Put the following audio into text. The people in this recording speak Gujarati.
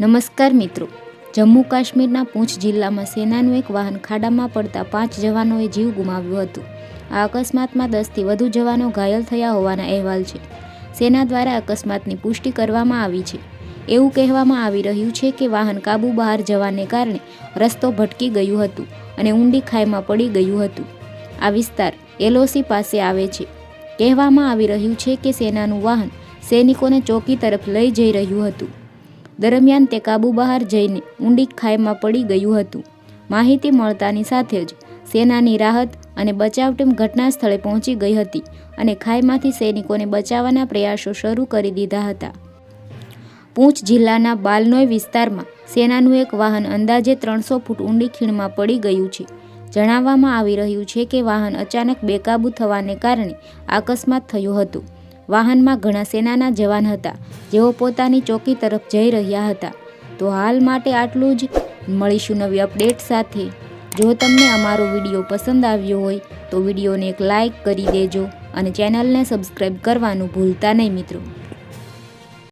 નમસ્કાર મિત્રો. જમ્મુ કાશ્મીરના પૂંછ જિલ્લામાં સેનાનું એક વાહન ખાડામાં પડતા પાંચ જવાનોએ જીવ ગુમાવ્યું હતું. આ અકસ્માતમાં દસથી વધુ જવાનો ઘાયલ થયા હોવાના અહેવાલ છે. સેના દ્વારા અકસ્માતની પુષ્ટિ કરવામાં આવી છે. એવું કહેવામાં આવી રહ્યું છે કે વાહન કાબુ બહાર જવાને કારણે રસ્તો ભટકી ગયું હતું અને ઊંડી ખાઈમાં પડી ગયું હતું. આ વિસ્તાર એલઓસી પાસે આવે છે. કહેવામાં આવી રહ્યું છે કે સેનાનું વાહન સૈનિકોને ચોકી તરફ લઈ જઈ રહ્યું હતું. દરમિયાન તે કાબુ બહાર જઈને ઊંડી ખાઈમાં પડી ગયું હતું. માહિતી મળતાની સાથે જ સેનાની રાહત અને બચાવ ટીમ ઘટના સ્થળે પહોંચી ગઈ હતી અને ખાઈમાંથી સૈનિકોને બચાવવાના પ્રયાસો શરૂ કરી દીધા હતા. પૂંછ જિલ્લાના બાલનોય વિસ્તારમાં સેનાનું એક વાહન અંદાજે ત્રણસો ફૂટ ઊંડી ખીણમાં પડી ગયું છે. જણાવવામાં આવી રહ્યું છે કે વાહન અચાનક બેકાબૂ થવાને કારણે અકસ્માત થયો હતો. વાહનમાં ઘણા સેનાના જવાન હતા. જેઓ પોતાની ચોકી તરફ જઈ રહ્યા હતા. તો હાલ માટે આટલું જ. મળીશું નવી અપડેટ સાથે. જો તમને અમારો વીડિયો પસંદ આવ્યો હોય, તો વિડીયોને એક લાઈક કરી દેજો અને ચેનલને સબસ્ક્રાઈબ કરવાનું ભૂલતા નહીં મિત્રો.